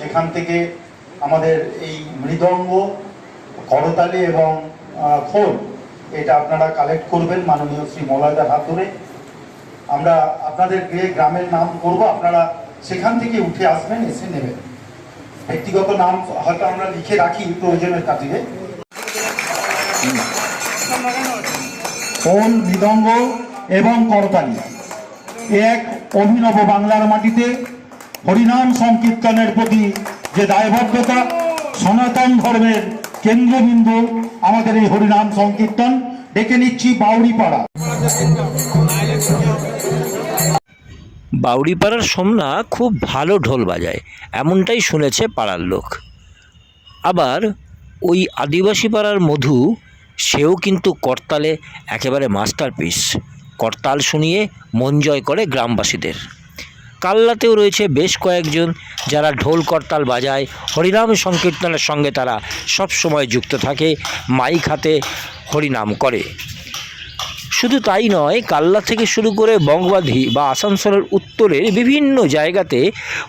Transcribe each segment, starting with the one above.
যেখান থেকে আমাদের এই মৃদঙ্গ, করতালি এবং খোল, এটা আপনারা কালেক্ট করবেন মাননীয় শ্রী মলয়দার হাত ধরে। আমরা আপনাদের গ্রামের নাম করব, আপনারা সেখান থেকে উঠে আসবেন, এসে নেবেন। ব্যক্তিগত নাম হয়তো আমরা লিখে রাখি প্রয়োজনের কাটিয়ে খোল, মৃদঙ্গ এবং করতালি। এক অভিনব বাংলার মাটিতে হরিনাম সংকীর্তনের প্রতি যে দায়বদ্ধতা, সনাতন ধর্মের কেন্দ্রবিন্দু আমাদের এই হরিনাম সংকীর্তন, ডেকে নিচ্ছি বাউরিপাড়া বাউরিপাড়ার সোমনা খুব ভালো ঢোল বাজায়, এমনটাই শুনেছে পাড়ার লোক। আবার ওই আদিবাসী পাড়ার মধু, সেও কিন্তু করতালে একেবারে মাস্টারপিস। করতাল শুনিয়ে মন জয় করে গ্রামবাসীদের। কাল্লাতেও রয়েছে বেশ কয়েকজন যারা ঢোল করতাল বাজায়, হরিনাম সংকীর্তনের সঙ্গে তারা সব সময় যুক্ত থাকে, মাইক হাতে হরিনাম করে। শুধু তাই নয় কাল্লা থেকে শুরু করে বঙ্গবাধি বা আসানসোলের উত্তরের বিভিন্ন জায়গাতে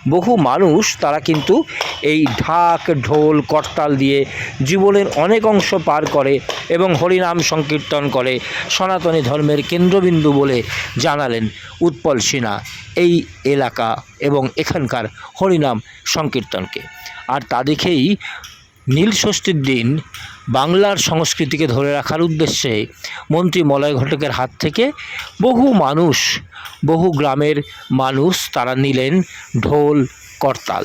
বহু মানুষ তারা কিন্তু এই ঢাক, ঢোল, করতাল দিয়ে জীবনের অনেক অংশ পার করে এবং হরিনাম সংকীর্তন করে। সনাতনী ধর্মের কেন্দ্রবিন্দু বলে জানালেন উৎপল সিনহা এই এলাকা এবং এখানকার হরিনাম সংকীর্তনকে। আর তা দেখেই নীল ষষ্ঠীর দিন বাংলার সংস্কৃতিকে ধরে রাখার উদ্দেশ্যে মন্ত্রী মলয় ঘটকের হাত থেকে বহু মানুষ, বহু গ্রামের মানুষ তারা নিলেন ঢোল, করতাল।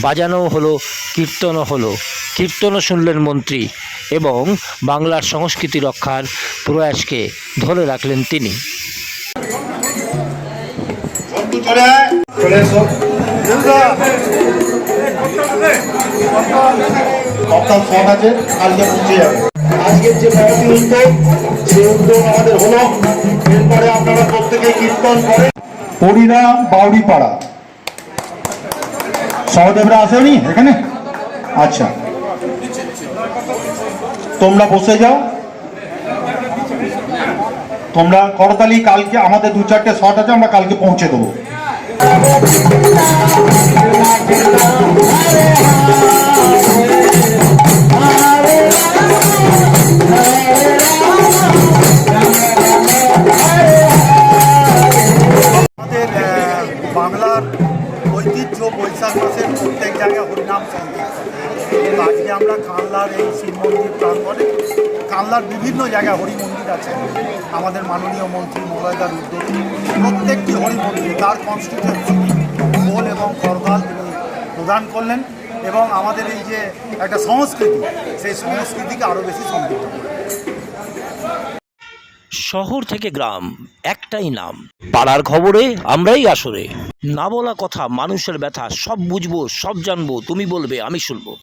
বাজানো হলো, কীর্তনও হলো। কীর্তনও শুনলেন মন্ত্রী এবং বাংলার সংস্কৃতি রক্ষার প্রয়াসকে ধরে রাখলেন তিনি। চলে। কপ্তান শট আছে কালকে পৌঁছে যাবে। আজকের যে উদ্যোগ উদ্যোগ আমাদের হলো। এরপরে আপনারা প্রত্যেকে কীর্তন বাউরিপাড়া সহদেবরা আসেনি এখানে? আচ্ছা। তোমরা বসে যাও। তোমরা করতালি কালকে, আমাদের দু চারটে শট আছে, আমরা কালকে পৌঁছে দেবো। বাংলার ঐতিহ্য বৈশাখ মাসের প্রত্যেক জায়গায় হরিনাম সংকীর্তন। আজকে আমরা কানলার এই শিব মন্দির প্রাঙ্গণে, কানলার বিভিন্ন জায়গায় হরি মন্দির আছে। আমাদের মাননীয় মন্ত্রী মোবাইদার উদ্যোগে প্রত্যেকটি হরি মন্দিরে তার কনস্টিটিউন্সি গোল এবং করতাল তিনি প্রদান করলেন এবং আমাদের এই যে একটা সংস্কৃতি, সেই সংস্কৃতিকে আরও বেশি সমৃদ্ধ করলেন শহর থেকে গ্রাম একটাই নাম। পাড়ার খবরে আমরাই আসরে। না বলা কথা মানুষের ব্যথা সব বুঝব সব জানব তুমি বলবে আমি শুনব।